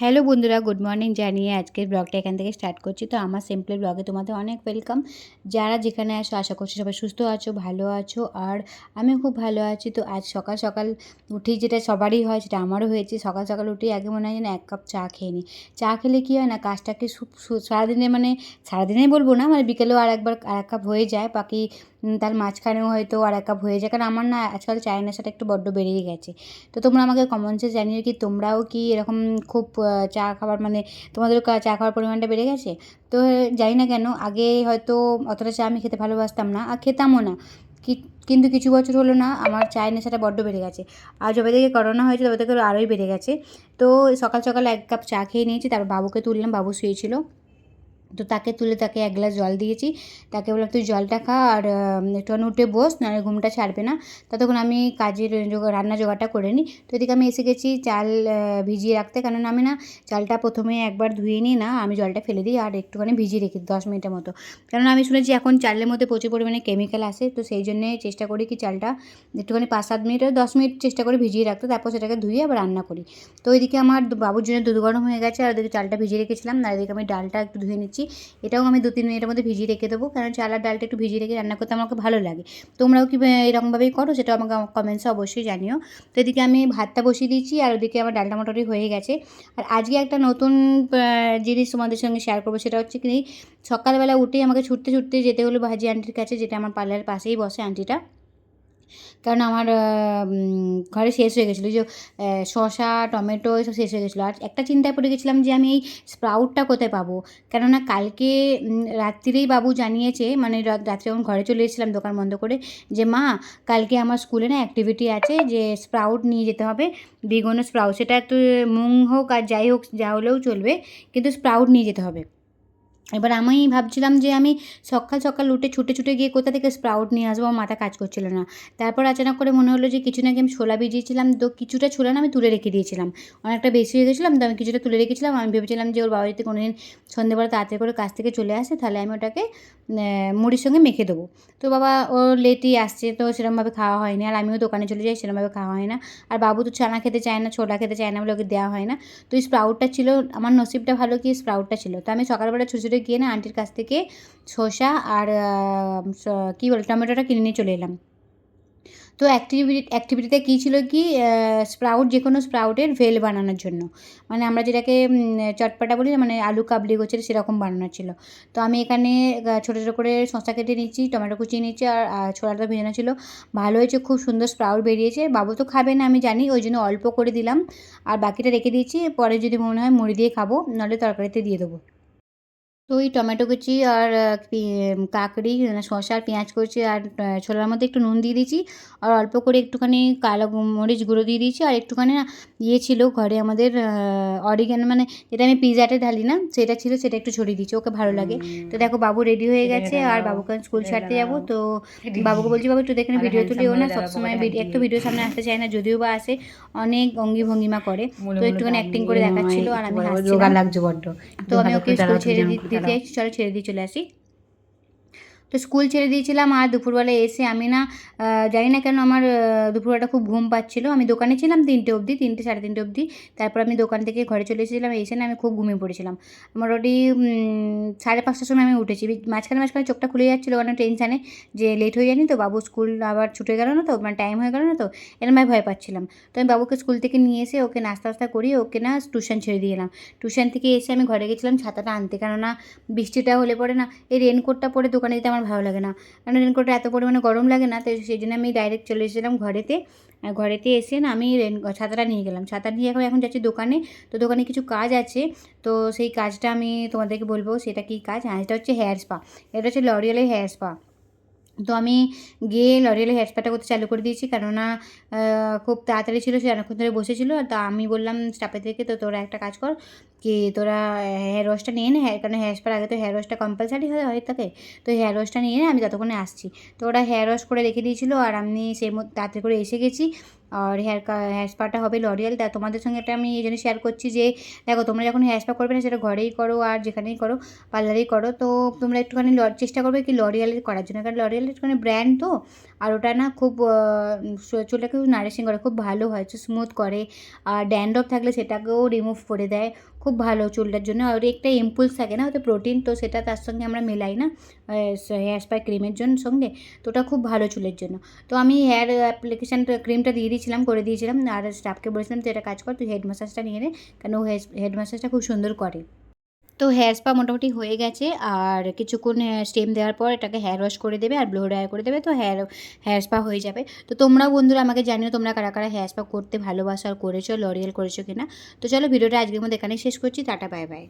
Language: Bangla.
হ্যালো বন্ধুরা, গুড মর্নিং জানিয়ে আজকের ব্লগটা এখান থেকে স্টার্ট করছি। তো আমার সিম্পল ব্লগে তোমাদের অনেক ওয়েলকাম। যারা যেখানে আসো, আশা করছি সবাই সুস্থ আছো, ভালো আছো, আর আমি খুব ভালো আছি। তো আজ সকাল সকাল উঠেই যেটা সবারই হয়, সেটা আমারও হয়েছে। সকাল সকাল উঠেই আগে মনে হয় যেন এক কাপ চা খেয়ে নিই। চা খেলে কী হয় না, কাজটাকে সারাদিনে মানে সারাদিনেই বলব না মানে বিকেলেও আর একবার, আর এক কাপ হয়ে যায়। বাকি তার মাঝখানেও হয়তো আর এক কাপ হয়ে যায়। কারণ আমার না আজকাল চায়ের নেশাটা একটু বড্ড বেড়েই গেছে। তো তোমরা আমাকে কমেন্টসে জানিও কি তোমরাও কি এরকম খুব চা খাবার মানে তোমাদের চা খাওয়ার পরিমাণটা বেড়ে গেছে? তো জানি না কেন, আগে হয়তো অতটা চা আমি খেতে ভালোবাসতাম না, আর খেতামও না। কিন্তু কিছু বছর হলো না আমার চায়ের নেশাটা বড্ড বেড়ে গেছে। আর যবে থেকে করোনা হয়েছে, তবে থেকে আরোই বেড়ে গেছে। তো সকাল সকাল এক কাপ চা খেয়ে নিয়েছি, তারপর বাবুকে তুললাম, বাবু শুয়েছিল। তো তাকে তুলে তাকে এক গ্লাস জল দিয়েছি। তাকে বললাম, তুই জলটা খা আর একটুখানি উঠে বস, নাহলে ঘুমটা ছাড়বে না। ততক্ষণ আমি কাজের রান্না জোগাড়টা করে নিই। তো এদিকে আমি এসে গেছি চাল ভিজিয়ে রাখতে। কারণ আমি না চালটা প্রথমে একবার ধুয়ে নিই না, আমি জলটা ফেলে দিই আর একটুখানি ভিজিয়ে রেখে দশ মিনিটের মতো। কারণ আমি শুনেছি এখন চালের মধ্যে প্রচুর পরিমাণে কেমিক্যাল আসে। তো সেই জন্যে চেষ্টা করি কি চালটা একটুখানি পাঁচ সাত মিনিট দশ মিনিট চেষ্টা করি ভিজিয়ে রাখতে, তারপর সেটাকে ধুয়ে আবার রান্না করি। তো ওইদিকে আমার বাবুর জন্য দুধ গরম হয়ে গেছে আর ওদিকে চালটা ভিজিয়ে রেখেছিলাম। আর এদিকে আমি ডালটা একটু ধুয়ে নিচ্ছি। এটাও আমি দু তিন মিনিটের মধ্যে ভিজিয়ে রেখে দেবো। কারণ চাল আর ডালটা একটু ভিজিয়ে রেখে রান্না করতে আমাকে ভালো লাগে। তোমরাও কি এরকমভাবেই করো? সেটা আমাকে কমেন্টসে অবশ্যই জানিও। তো এদিকে আমি ভাতটা বসিয়ে দিয়েছি আর ওদিকে আমার ডালটা মোটামুটি হয়ে গেছে। আর আজকে একটা নতুন জিনিস তোমাদের সঙ্গে শেয়ার করব। সেটা হচ্ছে কি সকালবেলা উঠেই আমাকে ছুটতে ছুটতে যেতে হলো ভাজি আন্টির কাছে, যেটা আমার পার্লারের পাশেই বসে আন্টিটা কারণ আমার ঘরে শেষ হয়ে গেছিল। যে শসা, টমেটো এসব শেষ হয়ে গেছিল। আর একটা চিন্তায় পড়ে গেছিলাম যে আমি এই স্প্রাউটটা কোথায় পাবো? কেননা কালকে রাত্রিরেই বাবু জানিয়েছে মানে রাত্রে যখন ঘরে চলে এসেছিলাম দোকান বন্ধ করে, যে মা, কালকে আমার স্কুলে না অ্যাক্টিভিটি আছে যে স্প্রাউট নিয়ে যেতে হবে। বেগুনের স্প্রাউট, সেটা তো মুং হোক আর যাই হোক, যা হলেও চলবে, কিন্তু স্প্রাউট নিয়ে যেতে হবে। এবার আমি ভাবছিলাম যে আমি সকাল সকাল উঠে ছুটে ছুটে গিয়ে কোথা থেকে স্প্রাউট নিয়ে আসব, আমার মাথা কাজ করছিল না। তারপর আচানক করে মনে হলো যে কিছু নাকি আমি ছোলা ভিজিয়েছিলাম, তো কিছুটা ছোলা না আমি তুলে রেখে দিয়েছিলাম। অনেকটা বেশি হয়ে গেছিলাম, তো আমি কিছুটা তুলে রেখেছিলাম। আমি ভেবেছিলাম যে ওর বাবা যদি কোনোদিন সন্ধ্যেবেলা তাড়াতাড়ি করে কাজ থেকে চলে আসে, তাহলে আমি ওটাকে মুড়ির সঙ্গে মেখে দেবো। তো বাবা ও লেটই আসছে, তো সেরকমভাবে খাওয়া হয়নি। আর আমিও দোকানে চলে যাই সেরকমভাবে খাওয়া হয় না। আর বাবু তো ছানা খেতে চায় না, ছোলা খেতে চায় না বলে ওকে দেওয়া হয় না। তো স্প্রাউটটা ছিল, আমার নসিবটা ভালো কি স্প্রাউটটা ছিল। তো আমি সকালবেলা ছুটে ছুটে গিয়ে না আন্টির কাছ থেকে শসা আর কী বলে, টমেটোটা কিনে নিয়ে চলে এলাম। তো অ্যাক্টিভিটি অ্যাক্টিভিটিতে কী ছিল কি স্প্রাউট যে কোনো স্প্রাউটের ভেল বানানোর জন্য। মানে আমরা যেটাকে চটপাটা বলি মানে আলু কাবলি গোছের সেরকম বানানোর ছিল। তো আমি এখানে ছোটো ছোটো করে শসা কেটে নিচ্ছি টমেটো কুচিয়ে নিচ্ছি আর ছোলাটা ভেজানো ছিল। ভালো হয়েছে, খুব সুন্দর স্প্রাউট বেরিয়েছে। বাবু তো খাবে না, আমি জানি, ওই জন্য অল্প করে দিলাম। আর বাকিটা রেখে দিয়েছি, পরে যদি মনে হয় মুড়ি দিয়ে খাব, নাহলে তরকারিতে দিয়ে দেবো। তো ওই টমেটো কুচি আর কাকড়ি মানে শসা আর পেঁয়াজ কুচি আর ছোলার মধ্যে একটু নুন দিয়ে দিয়েছি। আর অল্প করে একটুখানি কালো মরিচ গুঁড়ো দিয়ে দিয়েছি। আর একটুখানি না ইয়ে ছিল ঘরে আমাদের অরিগান মানে যেটা আমি পিজাতে ঢালি না সেটা ছিল সেটা একটু ছড়িয়ে দিয়েছি ওকে ভালো লাগে। তো দেখো বাবু রেডি হয়ে গেছে আর বাবুকে স্কুল ছাড়তে যাব। তো বাবুকে বলছি বাবু একটু দেখে ভিডিও তুলিও না সবসময় ভিডিও এক ভিডিও সামনে আসতে চায় না যদিও বা আসে অনেক অঙ্গি ভঙ্গিমা করে। তো একটুখানি অ্যাক্টিং করে দেখাচ্ছিল আর আমি লাগছে বড্ড। তো আমি ওকে স্কুল ছেড়ে দিতে চাইছি চলো ছেড়ে দিয়ে চলে আসি তো স্কুল ছেড়ে দিয়েছিলাম আর দুপুরবেলা এসে আমি না জানি না কেন আমার দুপুরবেলাটা খুব ঘুম পাচ্ছিলো। আমি দোকানে ছিলাম তিনটে অবধি, তিনটে সাড়ে তিনটে অবধি। তারপর আমি দোকান থেকে ঘরে চলে এসেছিলাম, এসে না আমি খুব ঘুমিয়ে পড়েছিলাম। মোটামুটি সাড়ে পাঁচটার সময় আমি উঠেছি। মাঝখানে মাঝখানে চোখটা খুলে যাচ্ছিল, কারণ টেনশানে যে লেট হয়ে যায়নি তো, বাবু স্কুল আবার ছুটে গেল না তো মানে টাইম হয়ে গেল না তো, এরম আমি ভয় পাচ্ছিলাম। তো আমি বাবুকে স্কুল থেকে নিয়ে এসে ওকে নাস্তা টাস্তা করিয়ে ওকে না টিউশন ছেড়ে দিয়ে এলাম। টিউশন থেকে এসে আমি ঘরে গেছিলাম ছাতাটা আনতে, কেননা বৃষ্টিটা হলে পরে না, এই রেনকোটটা পরে দোকানে যেতে আমার ভালো লাগে না। কারণ রেনকোটটা এত পরিমাণে গরম লাগে না তাই সেই জন্য আমি ডাইরেক্ট চলে এসেছিলাম ঘরেতে। ঘরেতে এসে না আমি রেন ছাতাটা নিয়ে গেলাম। ছাতা নিয়ে এখন এখন যাচ্ছি দোকানে। তো দোকানে কিছু কাজ আছে। তো সেই কাজটা আমি তোমাদেরকে বলব, সেটা কি কাজ? হ্যাঁ এটা হচ্ছে হেয়ার স্পা এটা হচ্ছে লরিয়ালের হেয়ার স্পা তো আমি গিয়ে লরিয়ালের হেয়ার স্পাটা করতে চালু করে দিয়েছি। কেননা খুব তাড়াতাড়ি ছিল, সে অনেকক্ষণ ধরে বসেছিল। তা আমি বললাম স্টাফের থেকে তো তোরা একটা কাজ কর কি তোরা হেয়ার ওয়াশটা নিয়ে নে। হেয়ার কারণ হেয়ার স্পার আগে তো হেয়ার ওয়াশটা কম্পালসারি হয়, হয়ে থাকে তো হেয়ার ওয়াশটা নিয়ে আমি ততক্ষণে আসছি। তো ওরা হেয়ার ওয়াশ করে রেখে দিয়েছিলো, আর আমি সেই তাড়াতাড়ি করে এসে গেছি। আর হেয়ার হেয়ার স্পাটা হবে লরিয়াল তা তোমাদের সঙ্গে এটা আমি এই জন্য শেয়ার করছি যে, দেখো, তোমরা যখন হেয়ার স্পা করবে না, সেটা ঘরেই করো আর যেখানেই করো পার্লারেই করো। তো তোমরা একটুখানি চেষ্টা করবে কি লরিয়ালের করার জন্য। কারণ লরিয়ালের একটুখানি ব্র্যান্ড তো, আর ওটা না খুব চুলটাকে নারিশিং করে, খুব ভালো হয় স্মুথ করে। আর ড্যান্ড্রফ থাকলে সেটাকেও রিমুভ করে দেয়। খুব ভালো চুলটার জন্য। আর একটা ইম্পুলস থাকে না হয়তো প্রোটিন তো সেটা তার সঙ্গে আমরা মেলাই না হেয়ার স্পা ক্রিমের জন্য সঙ্গে, তো ওটা খুব ভালো চুলের জন্য। তো আমি হেয়ার অ্যাপ্লিকেশান ক্রিমটা দিয়ে দিয়েছিলাম, করে দিয়েছিলাম, আর স্টাফকে বলেছিলাম, তুই এটা কাজ কর, তুই হেড ম্যাসাজটা নিয়ে নে, কেন হেড ম্যাসাজটা খুব সুন্দর করে। তো হেয়ার স্পা মোটামুটি হয়ে গেছে। আর কিছুক্ষণ স্টেম দেওয়ার পর এটাকে হেয়ার ওয়াশ করে দেবে আর ব্লো ড্রায়ার করে দেবে। তো হেয়ার হেয়ার স্পা হয়ে যাবে। তো তোমরা বন্ধুরা আমাকে জানিও তোমরা কারা কারা হেয়ার স্পা করতে ভালোবাসো আর করেছ, লরিয়াল করেছ কিনা। তো চলো ভিডিওটা আজকের মধ্যে এখানেই শেষ করছি। Tata bye bye